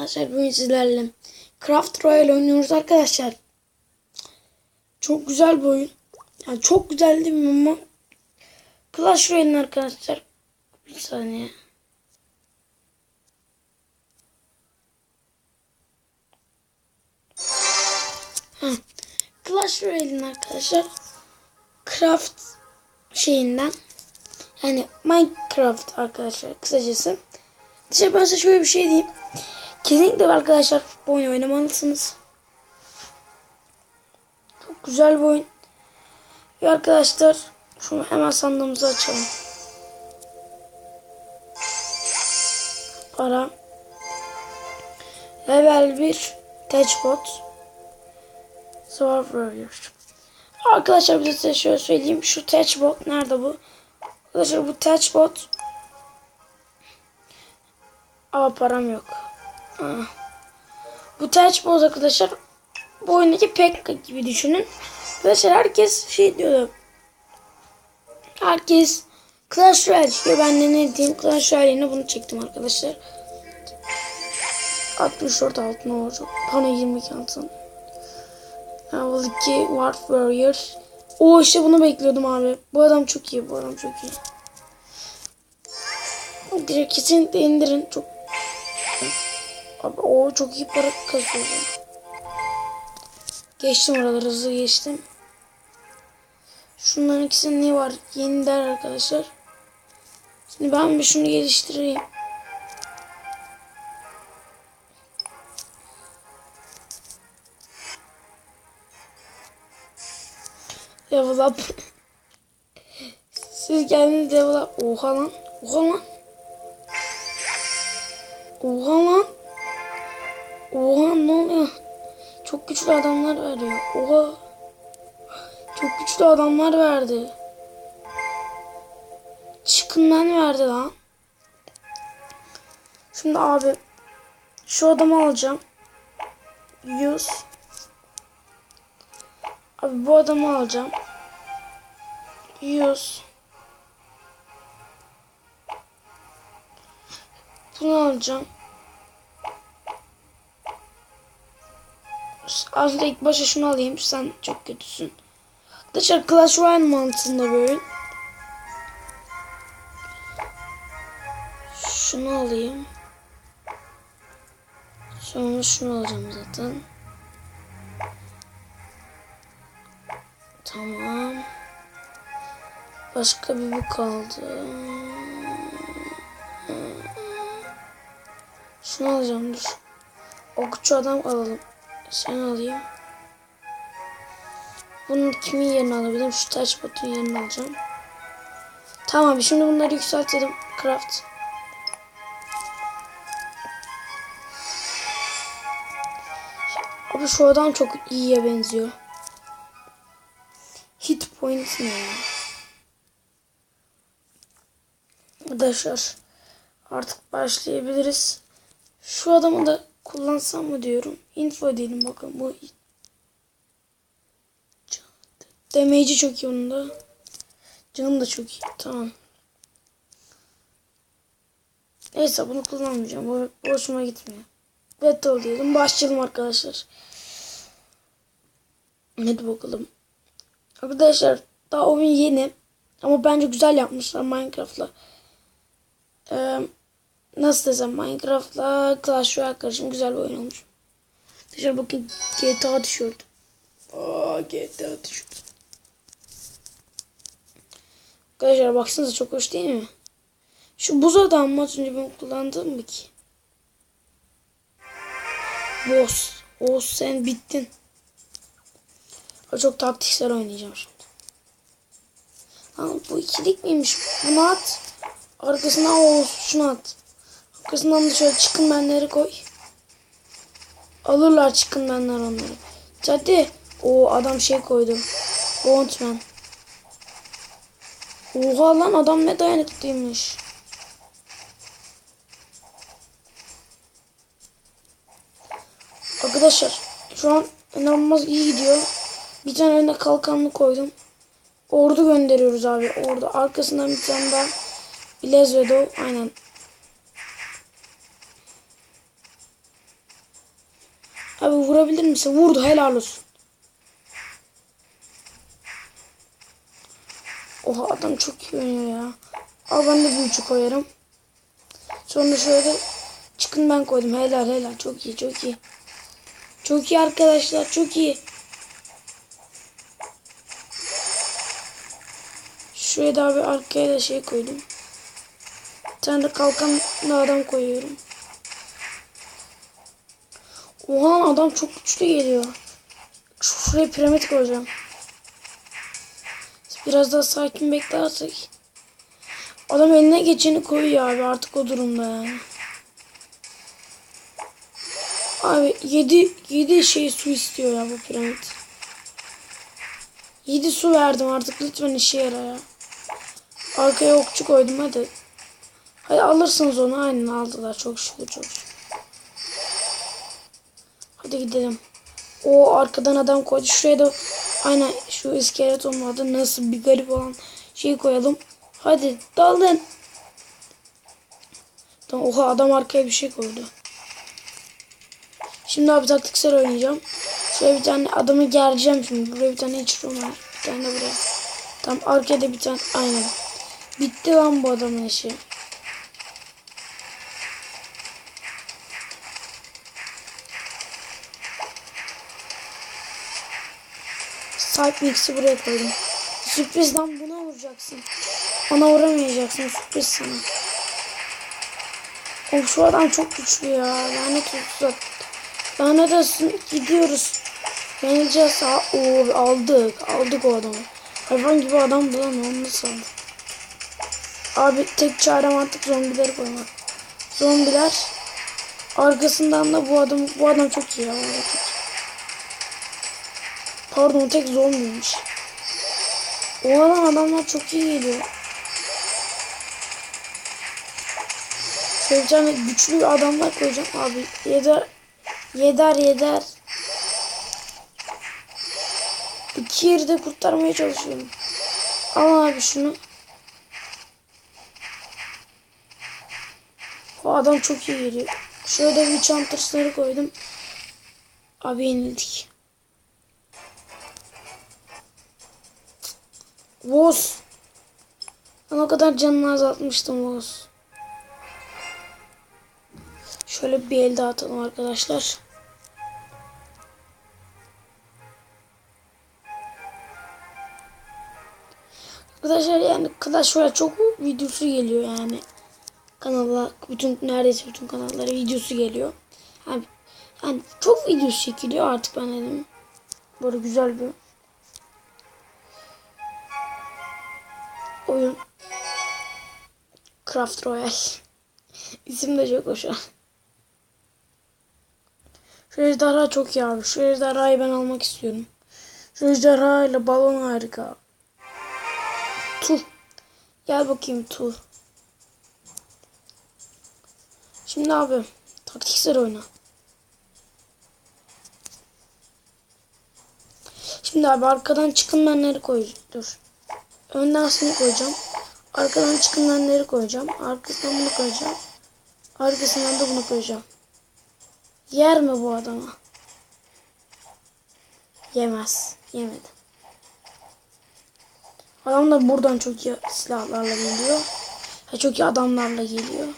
arkadaşlar bugün sizlerle Craft Royale oynuyoruz arkadaşlar. Çok güzel bir oyun. Yani çok güzel değil mi ama Clash Royale'in arkadaşlar. Bir saniye. Clash Royale'in arkadaşlar Craft şeyinden yani Minecraft arkadaşlar kısacası. İşte ben size şöyle bir şey diyeyim. Kesinlikle arkadaşlar bu oyunu oynamalısınız. Çok güzel bir oyun. Ve arkadaşlar şunu hemen sandığımızı açalım. Para. Level 1 Touchbot. Sword Warrior. Arkadaşlar bir de size şöyle söyleyeyim. Şu Touchbot nerede bu? Arkadaşlar bu Touchbot ama param yok. Bu Touchbot arkadaşlar bu oyundaki Pekka gibi düşünün. Arkadaşlar herkes şey diyor. Herkes Clash Royale diyor. Ben de ne diyeyim Clash Royale'ine bunu çektim arkadaşlar. 64 altın olacak. Bana 22 altın. Level 2 War Warrior. O işte bunu bekliyordum abi. Bu adam çok iyi. Bu adam çok iyi. Direkt kesinlikle indirin. Çok Abi o çok iyi para kazanıyor. Geçtim oraları hızlı geçtim. Şunların ikisinin ne var? Yeni der arkadaşlar. Şimdi ben bir şunu geliştireyim. Level up. Siz kendiniz level up. Oha lan. Oha lan. Oha lan. Oha ne oluyor? Çok güçlü adamlar veriyor. Oha. Çok güçlü adamlar verdi. Çıkından verdi lan. Şimdi abi şu adamı alacağım. 100. Abi bu adamı alacağım. 100. Bunu alacağım. Aslında ilk başta şunu alayım. Sen çok kötüsün. Arkadaşlar Clash Royale mantığında böyle. Şunu alayım. Sonra şunu alacağım zaten. Tamam. Başka bir bu kaldı. Şunu alacağım dur. Okçu adam alalım. Sen alayım. Bunun kimin yerini alabilirim? Şu taş botun yerini alacağım. Tamam şimdi bunları yükseltelim. Craft. Abi şu adam çok iyiye benziyor. Hit point ne ya? Arkadaşlar artık başlayabiliriz. Şu adamı da kullansam mı diyorum. Info diyelim bakın bu Damage'i çok iyi onun da. Canım da çok iyi. Tamam. Neyse bunu kullanmayacağım. Bu hoşuma gitmiyor. Battle diyelim. Başlayalım arkadaşlar. Hadi bakalım. Arkadaşlar daha oyun yeni. Ama bence güzel yapmışlar Minecraft'la. Ee, nasıl desem Minecraft'la Clash Royale karışım güzel bir oyun olmuş. Arkadaşlar bakın GTA tişört. Aa GTA tişört. Arkadaşlar baksanıza çok hoş değil mi? Şu buz adam mı az önce ben kullandım mı ki? Boss. Boss sen bittin. Çok taktiksel oynayacağım şimdi. Lan bu ikilik miymiş? Bunu at. Arkasından o şunu at. Da şöyle çıkın benleri koy. Alırlar çıkın benler onları. Hadi. O adam şey koydu. Bondman. Oha lan adam ne dayanıklıymış. Arkadaşlar şu an inanılmaz iyi gidiyor. Bir tane önüne kalkanlı koydum. Ordu gönderiyoruz abi. Ordu. Arkasından bir tane daha. Bilez ve Doğu. Aynen. Misin? Vurdu helal olsun. Oha adam çok iyi oynuyor ya. Al ben de büyücü koyarım. Sonra şöyle çıkın ben koydum. Helal helal. Çok iyi çok iyi. Çok iyi arkadaşlar çok iyi. Şuraya da bir arkaya da şey koydum. Bir tane de kalkanlı adam koyuyorum. Oha adam çok güçlü geliyor. Şuraya piramit koyacağım. Biraz daha sakin beklersek. Adam eline geçeni koyuyor abi artık o durumda yani. Abi 7 7 şey su istiyor ya bu piramit. 7 su verdim artık lütfen işe yara ya. Arkaya okçu koydum hadi. Hadi alırsınız onu aynen aldılar çok şükür çok şükür. Hadi gidelim. O arkadan adam koydu. Şuraya da aynen şu iskeleton vardı. Nasıl bir garip olan şeyi koyalım. Hadi daldın. Tamam, oha adam arkaya bir şey koydu. Şimdi abi taktiksel oynayacağım. Şöyle bir tane adamı gereceğim şimdi. Buraya bir tane hiç var. Bir tane buraya. Tam arkaya da bir tane. Aynen. Bitti lan bu adamın işi. Side mix'i buraya koydum. Sürpriz lan buna vuracaksın. Ona vuramayacaksın sürpriz sana. Oğlum şu adam çok güçlü ya. Lanet olsun. Lanet olsun. Gidiyoruz. Yeneceğiz. Ha, Oo, aldık. Aldık o adamı. Hayvan gibi adamdı lan. Onu aldık? Abi tek çarem artık zombileri koymak. Zombiler. Arkasından da bu adam bu adam çok iyi ya. Adam çok iyi. Pardon tek zombiymiş. O adam adamlar çok iyi geliyor. Şöyle bir güçlü adamlar koyacağım abi. Yeder. Yeder yeder. İki yeri de kurtarmaya çalışıyorum. Al abi şunu. O adam çok iyi geliyor. Şöyle bir çantırsları koydum. Abi yenildik. Voz. Ben o kadar canını azaltmıştım Voz. Şöyle bir el daha atalım arkadaşlar. Arkadaşlar yani Clash Royale çok videosu geliyor yani. Kanala bütün neredeyse bütün kanallara videosu geliyor. Yani, yani çok video çekiliyor artık ben dedim. Böyle güzel bir oyun. Craft Royale. İsim de çok hoş. Şu ejderha çok iyi abi. Şu ejderhayı ben almak istiyorum. Şu ejderha ile balon harika. Tu. Gel bakayım Tu. Şimdi abi taktiksel oyna. Şimdi abi arkadan çıkınmenleri koy. Dur. Önden seni koyacağım. Arkadan çıkınmenleri koyacağım. Arkasından bunu koyacağım. Arkasından da bunu koyacağım. Yer mi bu adama? Yemez. Yemedi. Adam da buradan çok iyi silahlarla geliyor. Ha, çok iyi adamlarla geliyor.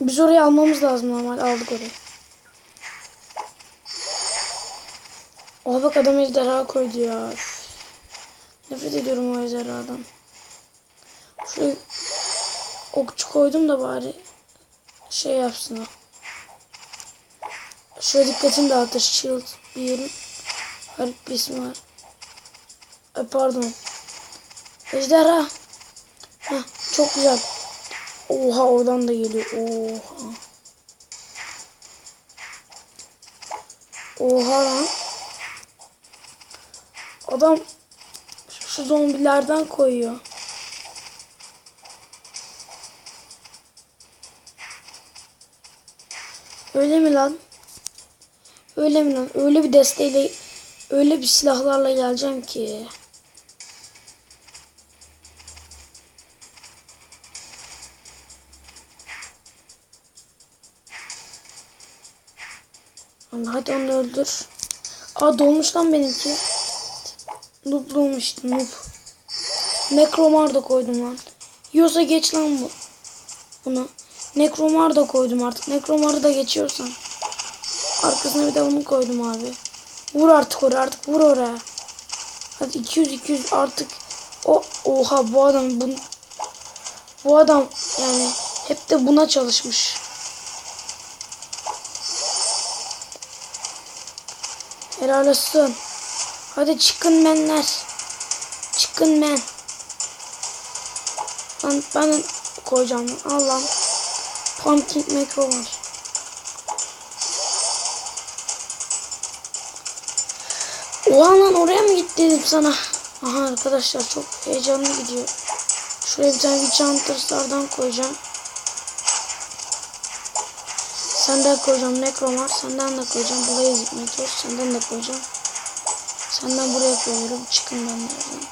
Biz orayı almamız lazım normal. Aldık orayı. Oha bak adam ejderha koydu ya. Nefret ediyorum o ejderhadan. Şuraya okçu koydum da bari şey yapsın o. Şöyle dikkatini dağıtır. Shield bir. Garip bir ismi var. Ay pardon. Ejderha. Heh, çok güzel. Oha oradan da geliyor. Oha. Oha lan. Adam şu zombilerden koyuyor. Öyle mi lan? Öyle mi lan? Öyle bir desteğiyle öyle bir silahlarla geleceğim ki. Hadi onu öldür. Aa dolmuş lan benimki. Noob dolmuş noob. Nekromar da koydum lan. Yiyorsa geç lan bu. Bunu. Nekromar da koydum artık. Nekromar'ı da geçiyorsan. Arkasına bir de bunu koydum abi. Vur artık oraya artık vur oraya. Hadi 200 200 artık. O oha bu adam bu bu adam yani hep de buna çalışmış. Helal olsun. Hadi çıkın menler. Çıkın men. Ben, ben koyacağım. Allah'ım. Pumpkin macro var. Oha lan oraya mı gitti dedim sana. Aha arkadaşlar çok heyecanlı gidiyor. Şuraya bir tane Hunters'lardan koyacağım. Senden koyacağım Necromar. Senden de koyacağım Blaze Meteor. Senden de koyacağım. Senden buraya koyuyorum. Çıkın ben nereden.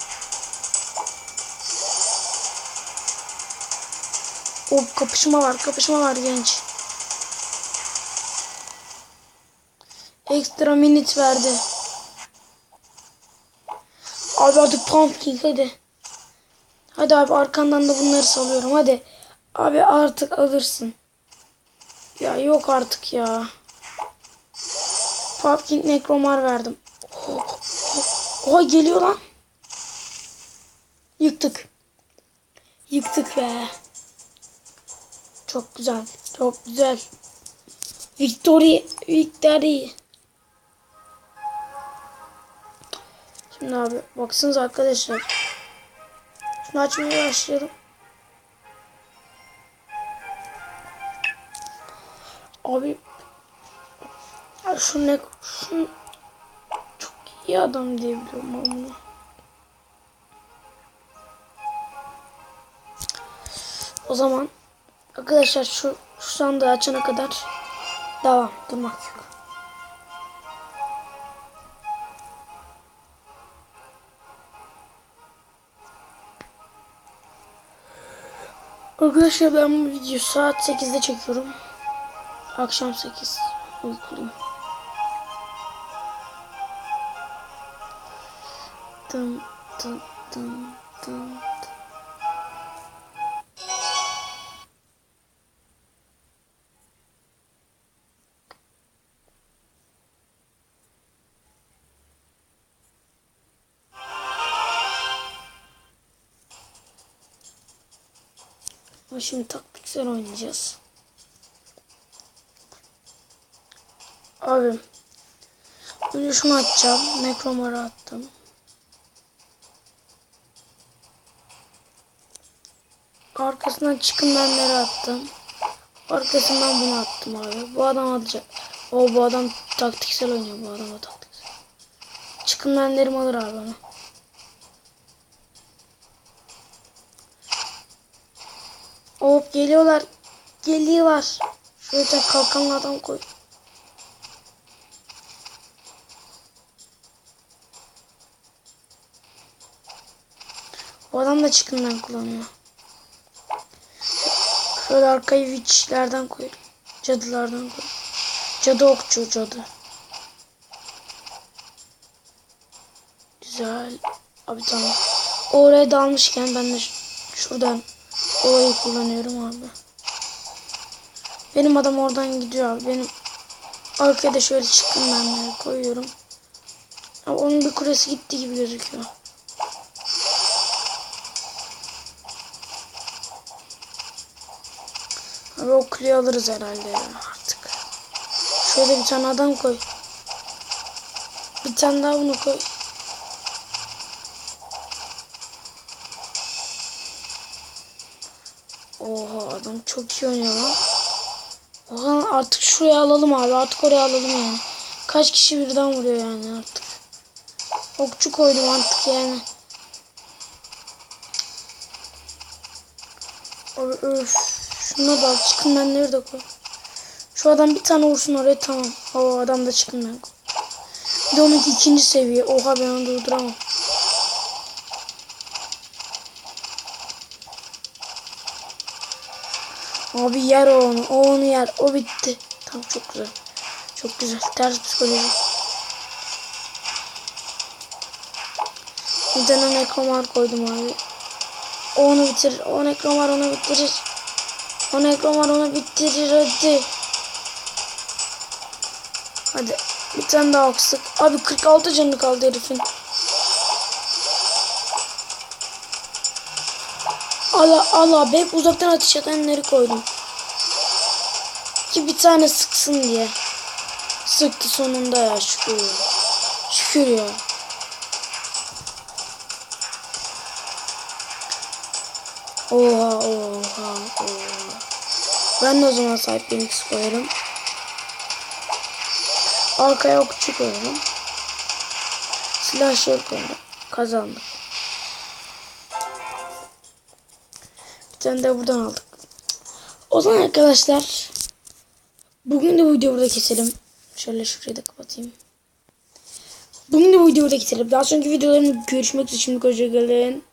O kapışma var. Kapışma var genç. Ekstra minute verdi. Abi hadi pumpkin hadi. Hadi abi arkandan da bunları salıyorum hadi. Abi artık alırsın. Ya yok artık ya. Pumpkin Necromar verdim. Oh, Oha geliyor lan. Yıktık. Yıktık be. Çok güzel. Çok güzel. Victory. Victory. Şimdi abi baksanız arkadaşlar. Şunu açmaya başlayalım. Abi ya şu ne şu çok iyi adam diye biliyorum. O zaman arkadaşlar şu, şu sandığı açana kadar devam durmak yok. Arkadaşlar ben bu videoyu saat 8'de çekiyorum. Akşam 8. Uykuluyum. Dın dın dın dın. Ama şimdi taktiksel oynayacağız. Abi. Önce şunu atacağım. Necromar'ı attım. Arkasından çıkındanları attım. Arkasından bunu attım abi. Bu adam atacak. O bu adam taktiksel oynuyor. Bu adam da taktiksel. Çıkındanlarım alır abi onu. Hop geliyorlar. Geliyorlar. Şöyle kalkanlı adam koy. O adam da çıkından kullanıyor. Şöyle arkayı witchlerden koy. Cadılardan koy. Cadı okçu cadı. Güzel. Abi tamam. Oraya dalmışken ben de şuradan olayı kullanıyorum abi. Benim adam oradan gidiyor abi. Benim arkaya da şöyle çıkın ben koyuyorum. Ama onun bir kulesi gitti gibi gözüküyor. Abi o kuleyi alırız herhalde ya artık. Şöyle bir tane adam koy. Bir tane daha bunu koy. Oha adam çok iyi oynuyor lan. Oha artık şuraya alalım abi. Artık oraya alalım yani. Kaç kişi birden vuruyor yani artık. Okçu koydum artık yani. Abi öf. Şuna bak çıkın ben nerede koy. Şu adam bir tane vursun oraya tamam. O adam da çıkın ben koy. Bir de onunki ikinci seviye. Oha ben onu durduramam. Abi yer o onu. O onu yer. O bitti. Tamam çok güzel. Çok güzel. Ters psikoloji. Bir tane nekromar koydum abi. O onu bitirir. O nekromar onu bitirir. O nekromar onu bitirir hadi. Hadi. Bir tane daha aksık. Abi 46 canı kaldı herifin. Allah Allah hep uzaktan ateş edenleri koydum. Ki bir tane sıksın diye. Sıktı sonunda ya şükür. Şükür ya. Oha oha oha. Ben de o zaman sahip Phoenix koyarım. Arkaya okçu koyarım. Slasher koyarım. Kazandık. Bir tane de buradan aldık. O zaman arkadaşlar bugün de bu videoyu burada keselim. Şöyle şurayı da kapatayım. Bugün de bu videoyu burada keselim. Daha sonraki videolarımda görüşmek üzere. Şimdi hoşçakalın.